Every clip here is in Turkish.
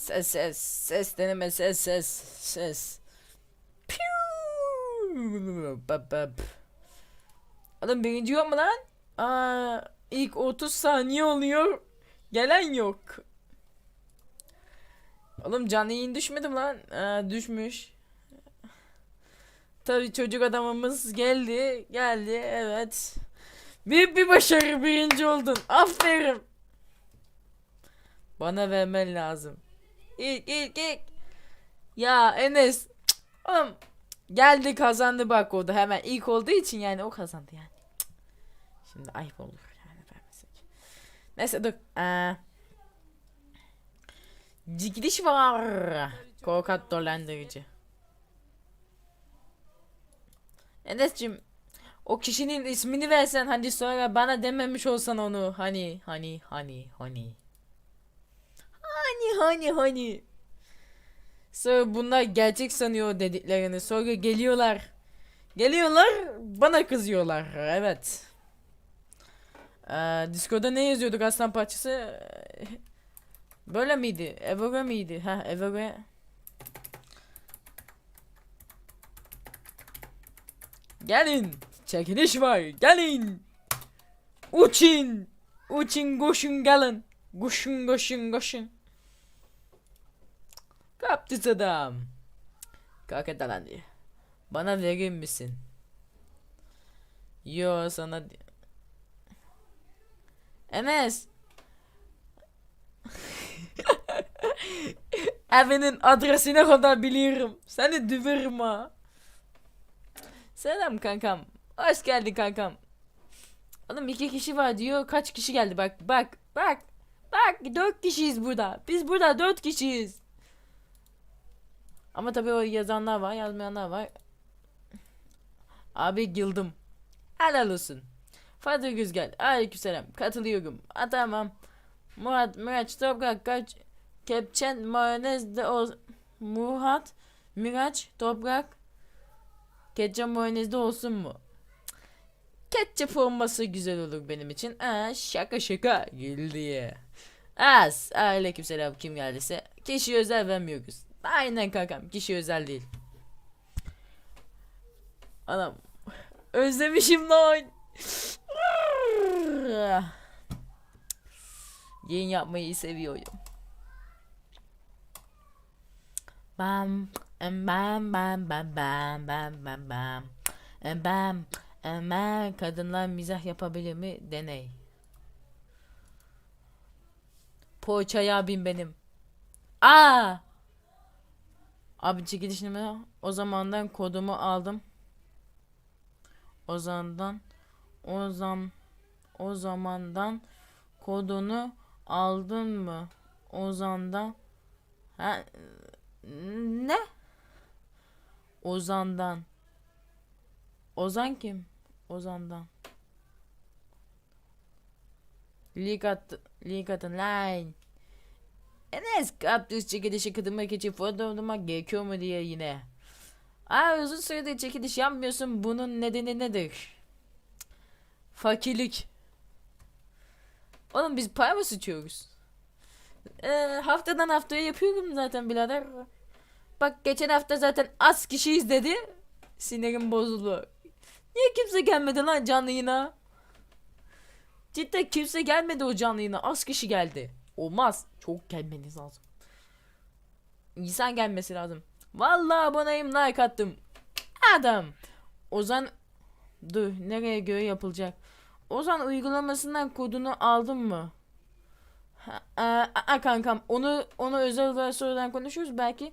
Ses ses ses deneme ses ses ses. Adam birinci yok mu lan? Aa, ilk 30 saniye oluyor. Gelen yok. Oğlum canlı yayın düşmedi mi lan? Aa, düşmüş. Tabii çocuk adamımız geldi. Geldi evet. Büyük bir başarı birinci oldun. Aferin. Bana vermen lazım. İlk ilk ilk. Ya Enes. Oğlum geldi kazandı bak o da hemen ilk olduğu için yani o kazandı yani. Şimdi ayıp olur yani vermesek. Neyse dur. Ee, Gidiş var. Korkat dolandırıcı. Enes'cim o kişinin ismini versen hadi sonra bana dememiş olsan onu hani hani hani hani hani hani sonra bunlar gerçek sanıyor dediklerini sonra geliyorlar geliyorlar bana kızıyorlar evet ee, Discord'da ne yazıyorduk aslan parçası böyle miydi Evore miydi ha Evore Gelin. Çekiliş var. Gelin. Uçin. Uçin koşun gelin. Koşun koşun koşun. Kaptı adam. Kalk lan diye. Bana verir misin? Yo sana Enes. Evinin adresine kadar biliyorum. Seni düverim ha. Selam kankam. Hoş geldin kankam. Oğlum iki kişi var diyor. Kaç kişi geldi bak bak bak. Bak dört kişiyiz burada. Biz burada dört kişiyiz. Ama tabii o yazanlar var yazmayanlar var. Abi gildim. Helal olsun. Fatih Güzgel. Aleykümselam. Katılıyorum. Ha, tamam. Murat Miraç Toprak kaç Kepçen mayonez de o Murat Miraç Toprak Ketçap mayonezde olsun mu? Ketçap olması güzel olur benim için. Aa, şaka şaka gül diye. Az. Aleykümselam kim geldiyse. Kişi özel vermiyoruz. Aynen kankam. Kişi özel değil. Anam. Özlemişim lan. Yayın yapmayı seviyorum. Bam em bam bam bam bam bam bam bam bam bam kadınlar mizah yapabilir mi deney Poğaçaya abim benim Aa Abi çekiliş numara o zamandan kodumu aldım O zamandan o zam o zamandan kodunu aldın mı? Ozan'dan ha ne? Ozan'dan. Ozan kim? Ozan'dan. Lig at, lig line. Enes kaptüs çekilişi kıdırmak için fotoğraflamak gerekiyor mu diye yine. Aa uzun süredir çekiliş yapmıyorsun bunun nedeni nedir? Fakirlik. Oğlum biz para mı sıçıyoruz? Ee, haftadan haftaya yapıyorum zaten birader. Bak geçen hafta zaten az kişi izledi. Sinirim bozuldu. Niye kimse gelmedi lan canlı yayına? Cidden kimse gelmedi o canlı yayına. Az kişi geldi. Olmaz. Çok gelmeniz lazım. İnsan gelmesi lazım. Vallahi aboneyim like attım. Adam. Ozan dur nereye göre yapılacak? Ozan uygulamasından kodunu aldın mı? Ha, aa, aa, kankam onu onu özel olarak sonradan konuşuruz belki.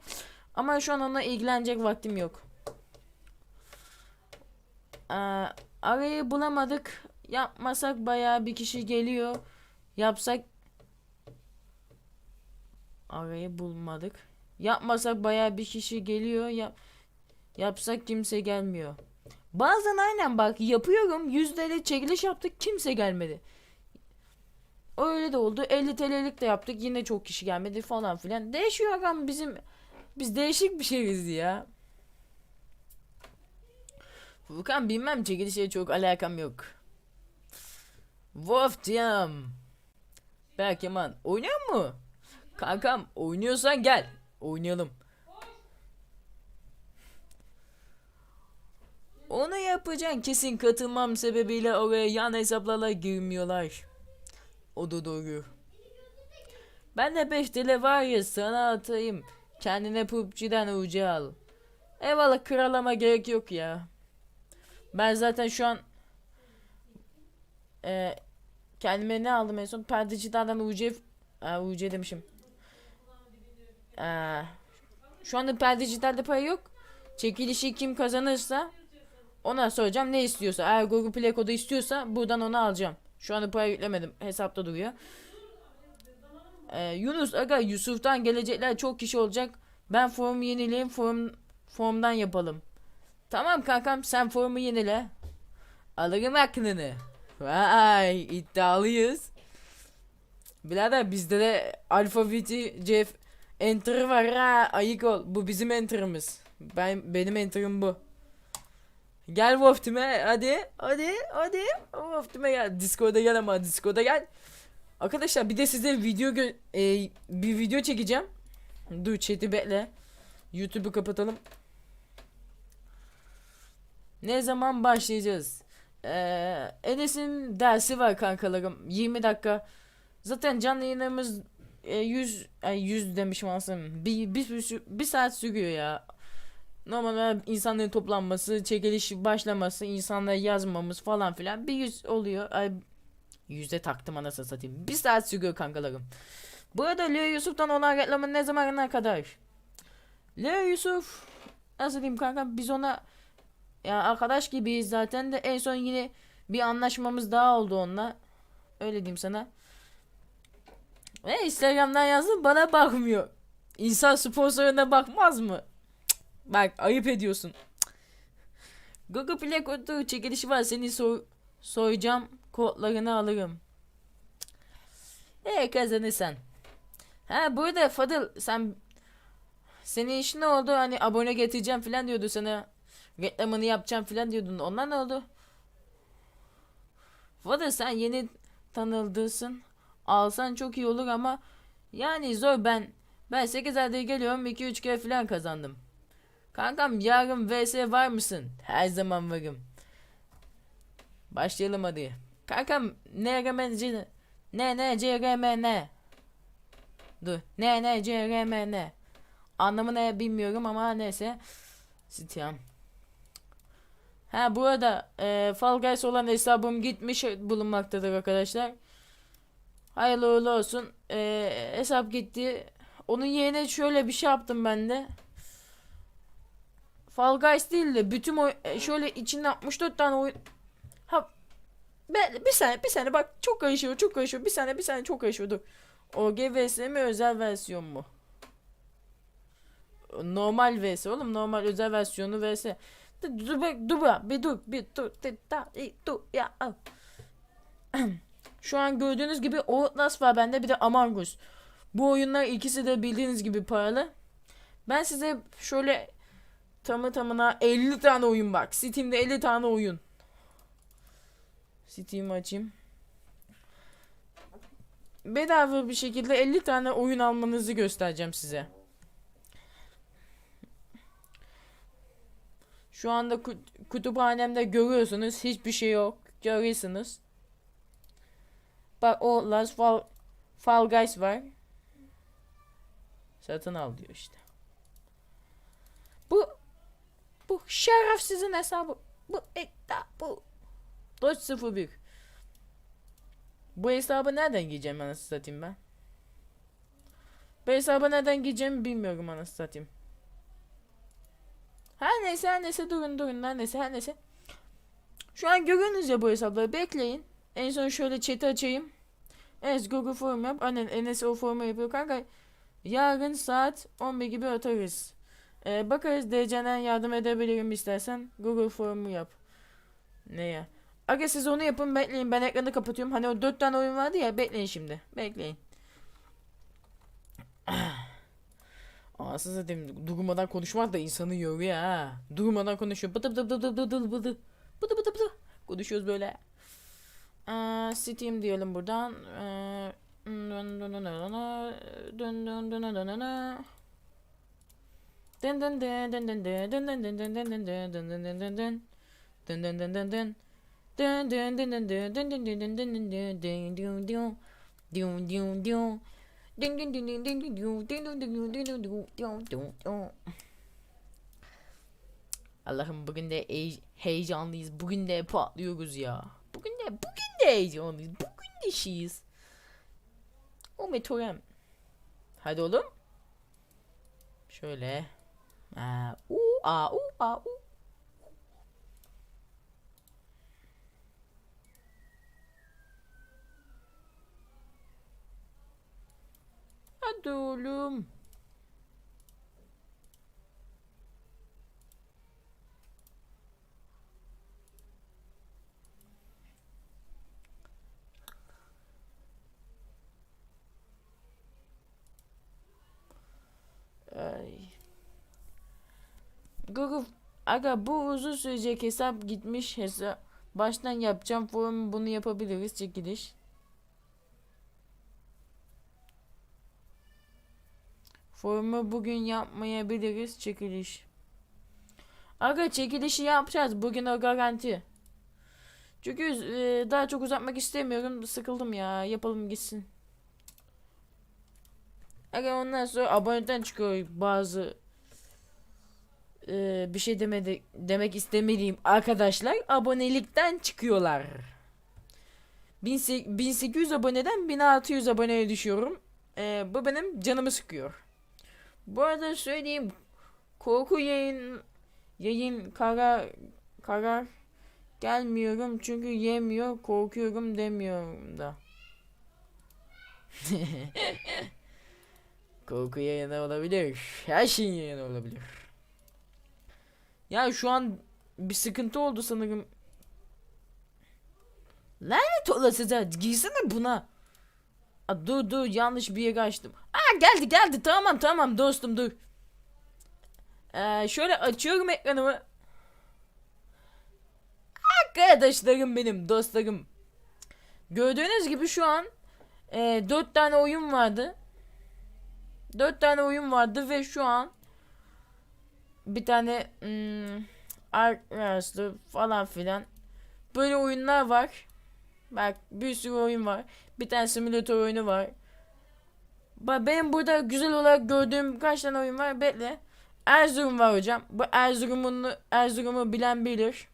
Ama şu an onunla ilgilenecek vaktim yok. Aa, arayı bulamadık. Yapmasak bayağı bir kişi geliyor. Yapsak arayı bulmadık. Yapmasak bayağı bir kişi geliyor. Yap yapsak kimse gelmiyor. Bazen aynen bak yapıyorum. Yüzdelik çekiliş yaptık kimse gelmedi. Öyle de oldu. 50 TL'lik de yaptık. Yine çok kişi gelmedi falan filan. Değişiyor agam bizim biz değişik bir şeyiz ya. Furkan bilmem çekilişe çok alakam yok. Wolf Jam. Berkeman oynuyor mu? Kankam oynuyorsan gel. Oynayalım. Onu yapacaksın kesin katılmam sebebiyle oraya yan hesaplarla girmiyorlar. O da doğru. Ben de 5 TL var ya sana atayım. Kendine PUBG'den ucu al. Eyvallah kralama gerek yok ya. Ben zaten şu an e, kendime ne aldım en son? Perdecilerden UC Aa, UC demişim. Aa, şu anda perdecilerde para yok. Çekilişi kim kazanırsa ona soracağım ne istiyorsa. Eğer Google Play kodu istiyorsa buradan onu alacağım. Şu anda para yüklemedim. Hesapta duruyor. Ee, Yunus aga Yusuf'tan gelecekler çok kişi olacak. Ben formu yenileyim form formdan yapalım. Tamam kankam sen formu yenile. Alırım aklını. Vay iddialıyız. Birader bizde de alfabeti Jeff enter var ha ayık ol. Bu bizim enter'ımız. Ben benim enter'ım bu. Gel Wolf'time hadi hadi hadi Wolf'time gel. Discord'a gel ama Discord'a gel. Arkadaşlar bir de size video e, bir video çekeceğim. Dur chat'i bekle. YouTube'u kapatalım. Ne zaman başlayacağız? Ee, Enes'in dersi var kankalarım. 20 dakika. Zaten canlı yayınlarımız e, 100 ay 100 demişim aslında. Bir, bir, bir, bir saat sürüyor ya. Normalde insanların toplanması, çekiliş başlaması, insanlara yazmamız falan filan bir yüz oluyor. Ay yüzde taktım anasını satayım. Bir saat sürüyor kankalarım. Bu arada Leo Yusuf'tan olan reklamın ne zamana kadar? Leo Yusuf nasıl diyeyim kanka biz ona ya arkadaş gibiyiz zaten de en son yine bir anlaşmamız daha oldu onunla. Öyle diyeyim sana. Ve Instagram'dan yazdım bana bakmıyor. İnsan sponsoruna bakmaz mı? Cık, Bak ayıp ediyorsun. Google Play kodu çekilişi var seni soy soyacağım kodlarını alırım. Eee kazanırsan. Ha burada Fadıl sen senin işin ne oldu hani abone getireceğim falan diyordu sana reklamını yapacağım falan diyordun onlar ne oldu? Fadıl sen yeni tanıldısın alsan çok iyi olur ama yani zor ben ben 8 aydır geliyorum 2-3 kere falan kazandım. Kankam yarın vs var mısın? Her zaman varım. Başlayalım hadi. Kankam ne RMN ne ne CRMN Dur ne ne CRMN Anlamı ne bilmiyorum ama neyse Sityan Ha bu arada e, Fall Guys olan hesabım gitmiş bulunmaktadır arkadaşlar. Hayırlı uğurlu olsun. E, hesap gitti. Onun yerine şöyle bir şey yaptım ben de. Fall Guys değil de bütün oy e, şöyle içinde 64 tane oyun Ha ben, bir saniye bir saniye bak çok karışıyor çok karışıyor bir saniye bir saniye çok karışıyor dur. OG vs mi özel versiyon mu? Normal vs oğlum normal özel versiyonu vs. Dur dur dur dur bir dur bir dur ya. Şu an gördüğünüz gibi Outlast var bende bir de Among Us. Bu oyunlar ikisi de bildiğiniz gibi paralı. Ben size şöyle tamı tamına 50 tane oyun bak. Steam'de 50 tane oyun. Steam'i açayım. Bedava bir şekilde 50 tane oyun almanızı göstereceğim size. Şu anda kut- kütüphanemde görüyorsunuz hiçbir şey yok. Görüyorsunuz. Bak o Last Fall, Fall Guys var. Satın al diyor işte. Bu bu şerefsizin hesabı. Bu iddia bu. 401. Bu hesabı nereden giyeceğim anasını satayım ben? Bu hesabı nereden giyeceğimi bilmiyorum anasını satayım. Her neyse her neyse durun durun her neyse her neyse. Şu an görüyorsunuz ya bu hesapları bekleyin. En son şöyle chat'i açayım. Enes Google form yap. Annen Enes o formu yapıyor kanka. Yarın saat 11 gibi atarız. Ee, bakarız DC'den yardım edebilirim istersen. Google formu yap. Ne ya? Aga siz onu yapın bekleyin ben ekranı kapatıyorum. Hani o 4 tane oyun vardı ya bekleyin şimdi. Bekleyin. Anasını satayım durmadan konuşmak da insanı yoruyor ha. Durmadan konuşuyor. Bıdı bıdı bıdı bıdı bıdı bıdı. Bıdı bıdı bıdı. Konuşuyoruz böyle. Ee, Steam diyelim buradan. Allah'ım bugün de heyecanlıyız. Bugün de patlıyoruz ya. Bugün de bugün de heyecanlıyız. Bugün de şeyiz. O meteorem. Hadi oğlum. Şöyle. Aa, u a u a u. Hadi oğlum. Ay. Google Aga bu uzun sürecek hesap gitmiş hesap. Baştan yapacağım forum bunu yapabiliriz çekiliş. Forumu bugün yapmayabiliriz çekiliş. Aga çekilişi yapacağız bugün o garanti. Çünkü e, daha çok uzatmak istemiyorum sıkıldım ya yapalım gitsin. Aga ondan sonra aboneden çıkıyor bazı e, bir şey demedi demek istemediğim arkadaşlar abonelikten çıkıyorlar. 1800 1800 aboneden 1600 aboneye düşüyorum. E, bu benim canımı sıkıyor. Bu arada söyleyeyim korku yayın yayın karar karar gelmiyorum çünkü yemiyor korkuyorum demiyorum da. Korku yayını olabilir. Her şeyin yayını olabilir. Ya şu an bir sıkıntı oldu sanırım. Lanet olasıca girsene buna. Aa, dur dur yanlış bir yere açtım. Aa geldi geldi tamam tamam dostum dur. Ee, şöyle açıyorum ekranımı. Arkadaşlarım benim dostlarım. Gördüğünüz gibi şu an e, 4 tane oyun vardı. 4 tane oyun vardı ve şu an bir tane hmm, Arkadaşlar falan filan böyle oyunlar var. Bak bir sürü oyun var. Bir tane simülatör oyunu var. Bak benim burada güzel olarak gördüğüm kaç tane oyun var. Bekle. Erzurum var hocam. Bu Erzurum'un Erzurum'u bilen bilir.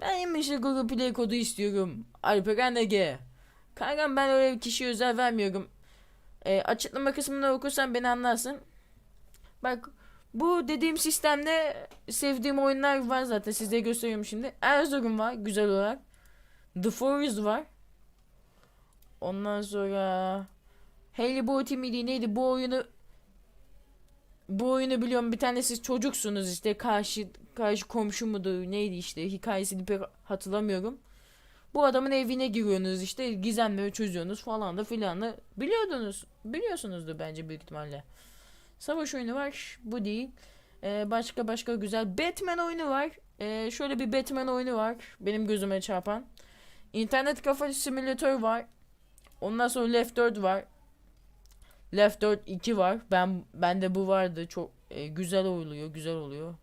Ben yemişe Google Play kodu istiyorum. Alperen Ege. Kankam ben öyle bir kişiye özel vermiyorum. E, açıklama kısmını okursan beni anlarsın. Bak bu dediğim sistemde sevdiğim oyunlar var zaten size gösteriyorum şimdi. Erzurum var güzel olarak. The Forest var. Ondan sonra Haley Boy miydi neydi bu oyunu bu oyunu biliyorum bir tane siz çocuksunuz işte karşı karşı komşu mudur neydi işte hikayesini pek hatırlamıyorum. Bu adamın evine giriyorsunuz işte gizemleri çözüyorsunuz falan da filan da biliyordunuz biliyorsunuzdur bence büyük ihtimalle. Savaş oyunu var bu değil. Ee, başka başka güzel Batman oyunu var. Ee, şöyle bir Batman oyunu var benim gözüme çarpan. İnternet kafa simülatör var. Ondan sonra Left 4 var. Left 4 2 var. Ben bende bu vardı. Çok e, güzel oluyor, güzel oluyor.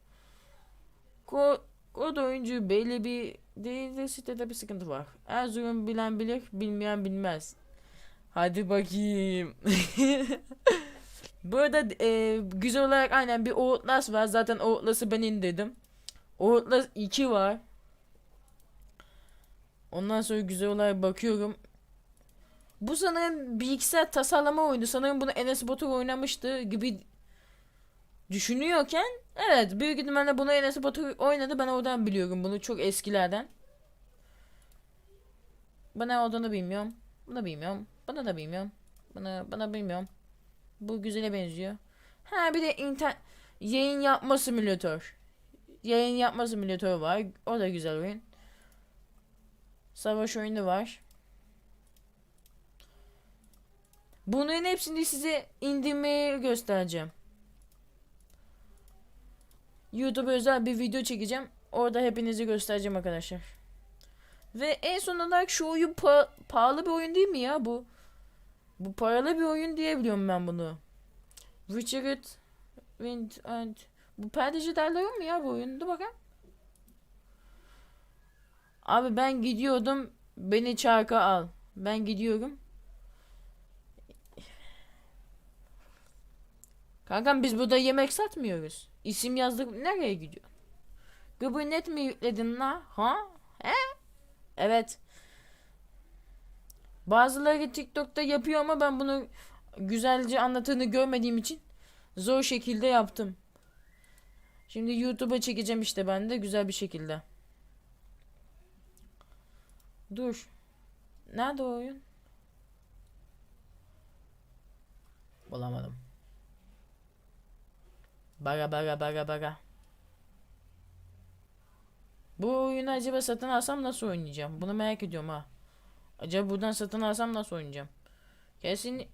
Ko kod oyuncu belli bir değil de sitede bir sıkıntı var. Erzurum bilen bilir, bilmeyen bilmez. Hadi bakayım. Bu arada e, güzel olarak aynen bir Outlast var. Zaten Outlast'ı ben indirdim. Outlast 2 var. Ondan sonra güzel olarak bakıyorum. Bu sanırım bilgisayar tasarlama oyunu. Sanırım bunu Enes Batur oynamıştı gibi düşünüyorken evet büyük ihtimalle bunu Enes Batur oynadı. Ben oradan biliyorum bunu çok eskilerden. Bana olduğunu bilmiyorum. Bunu bilmiyorum. Bana da bilmiyorum. Bana bana bilmiyorum. Bu güzele benziyor. Ha bir de inter yayın yapma simülatör. Yayın yapma simülatörü var. O da güzel oyun. Savaş oyunu var. Bunların hepsini size indirmeyi göstereceğim. YouTube özel bir video çekeceğim. Orada hepinizi göstereceğim arkadaşlar. Ve en son olarak şu oyun pa- pahalı bir oyun değil mi ya bu? Bu paralı bir oyun diyebiliyorum ben bunu. Richard Wind and bu perdeci derler mi ya bu oyunda bakın. Abi ben gidiyordum. Beni çarka al. Ben gidiyorum. Kankam biz burada yemek satmıyoruz. İsim yazdık nereye gidiyor? Gıbırnet mi yükledin la? Ha? He? Evet. Bazıları TikTok'ta yapıyor ama ben bunu güzelce anlattığını görmediğim için zor şekilde yaptım. Şimdi YouTube'a çekeceğim işte ben de güzel bir şekilde. Dur. Nerede o oyun? Bulamadım. Baga baga baga baga. Bu oyunu acaba satın alsam nasıl oynayacağım? Bunu merak ediyorum ha. Acaba buradan satın alsam nasıl oynayacağım? Kesin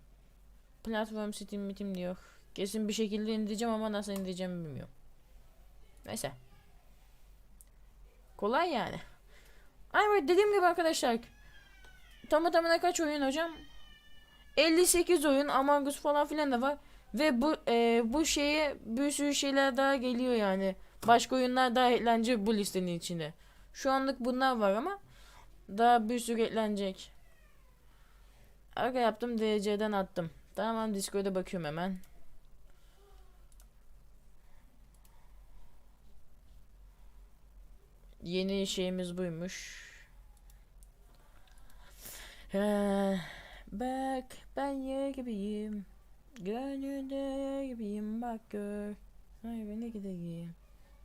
platform Steam mitim diyor. Kesin bir şekilde indireceğim ama nasıl indireceğimi bilmiyorum. Neyse. Kolay yani. Ay dediğim gibi arkadaşlar. Tamı tamına kaç oyun hocam? 58 oyun Among Us falan filan da var. Ve bu e, bu şeye bir sürü şeyler daha geliyor yani. Başka oyunlar daha eklenecek bu listenin içine. Şu anlık bunlar var ama daha bir sürü eklenecek. Arka yaptım DC'den attım. Tamam Discord'a bakıyorum hemen. Yeni şeyimiz buymuş. Ee, bak ben yer gibiyim. Gönlünde gibiyim bak gör. Ay beni gideyim.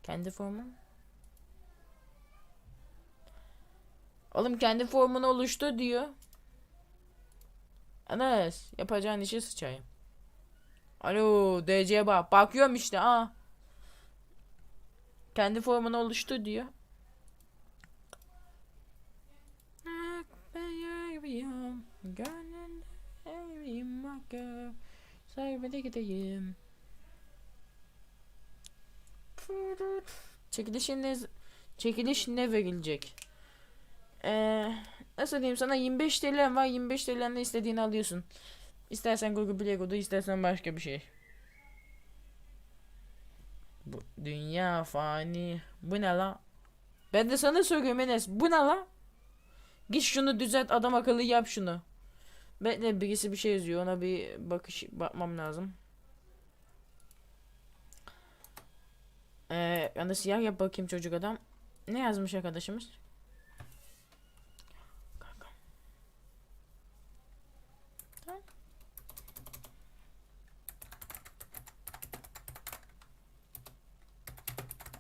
Kendi formum. Oğlum kendi formunu oluştu diyor. Anas yapacağın işi sıçayım. Alo DC'ye bak. Bakıyorum işte aa. Kendi formunu oluştu diyor. Gönlünde evim çekiliş ne verilecek? Ee, nasıl diyeyim sana 25 TL var 25 TL'nle istediğini alıyorsun. İstersen Google Play kodu istersen başka bir şey. Bu dünya fani. Bu ne la? Ben de sana soruyorum Enes. Bu ne la? Git şunu düzelt adam akıllı yap şunu. Bekle birisi bir şey yazıyor ona bir bakış bakmam lazım. Ee, ben de siyah yap bakayım çocuk adam. Ne yazmış arkadaşımız? Kanka. Tamam.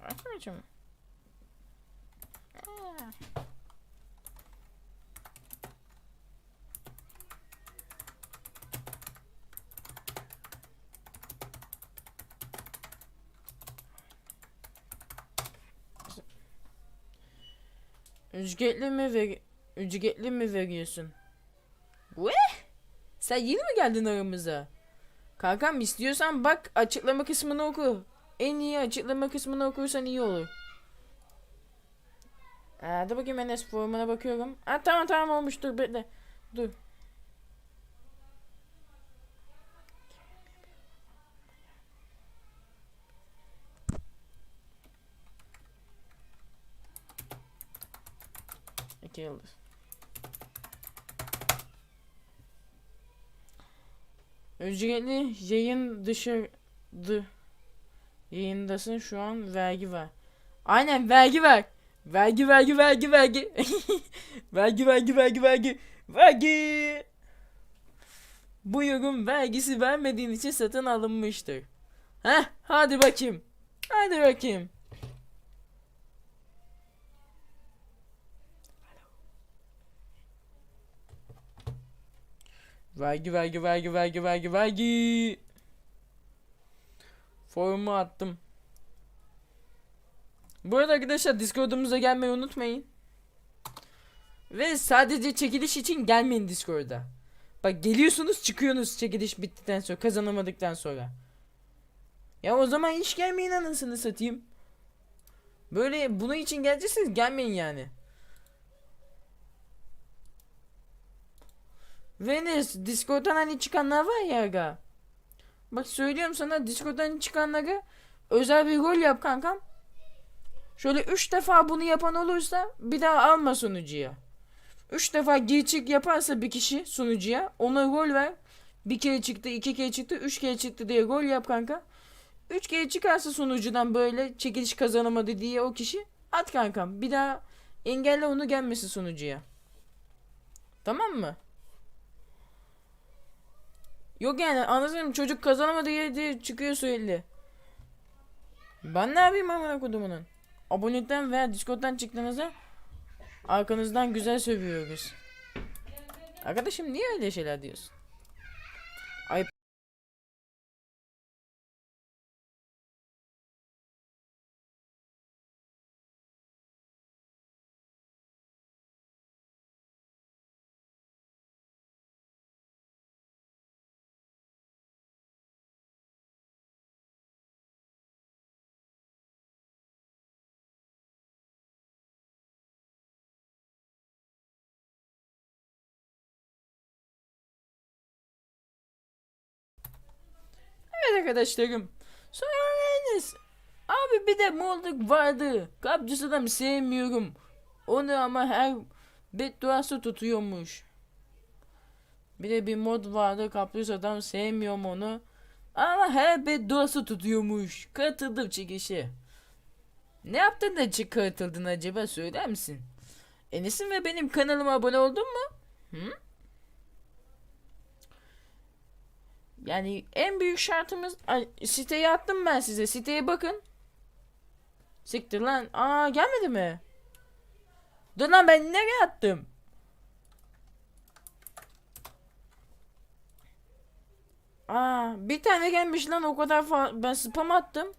Açmayacağım. Aa. Ücretli mi ver ücretli mi veriyorsun? Ve? Sen yeni mi geldin aramıza? Kankam istiyorsan bak açıklama kısmını oku. En iyi açıklama kısmını okursan iyi olur. Aa, dur bakayım Enes formuna bakıyorum. Ha tamam tamam olmuş dur bekle. Dur. Yıldız. Ücretli yayın dışı dı, yayındasın şu an vergi var. Aynen vergi ver. Vergi vergi vergi vergi. vergi vergi vergi vergi. Vergi. Bu yorum vergisi vermediğin için satın alınmıştır. Heh hadi bakayım. Hadi bakayım. Vergi vergi vergi vergi vergi vergi. Forumu attım. Bu arada arkadaşlar Discord'umuza gelmeyi unutmayın. Ve sadece çekiliş için gelmeyin Discord'a. Bak geliyorsunuz çıkıyorsunuz çekiliş bittikten sonra kazanamadıktan sonra. Ya o zaman hiç gelmeyin anasını satayım. Böyle bunun için geleceksiniz gelmeyin yani. Venice Discord'dan hani çıkanlar var ya aga. Bak söylüyorum sana Discord'dan çıkanları özel bir rol yap kankam. Şöyle 3 defa bunu yapan olursa bir daha alma sunucuya. 3 defa gir çık yaparsa bir kişi sunucuya ona rol ver. Bir kere çıktı, iki kere çıktı, üç kere çıktı diye rol yap kanka. Üç kere çıkarsa sunucudan böyle çekiliş kazanamadı diye o kişi at kankam. Bir daha engelle onu gelmesin sunucuya. Tamam mı? Yok yani anladın mı? Çocuk kazanamadı diye çıkıyor söyledi. Ben ne yapayım amına kodumunun? Abonelikten veya Discord'dan çıktığınızda arkanızdan güzel sövüyoruz. Arkadaşım niye öyle şeyler diyorsun? Arkadaşlarım. Sonra öğreniriz. Abi bir de Molduk vardı. Kapcıs adam sevmiyorum. Onu ama her bedduası tutuyormuş. Bir de bir mod vardı. Kapcıs adam sevmiyorum onu. Ama her bedduası tutuyormuş. Katıldım çekişe. Ne yaptın da çık katıldın acaba söyler misin? Enes'in ve benim kanalıma abone oldun mu? Hı? Yani en büyük şartımız Ay, siteyi attım ben size. Siteye bakın. Siktir lan. Aa gelmedi mi? Dur lan ben nereye attım? Aa bir tane gelmiş lan o kadar ben spam attım.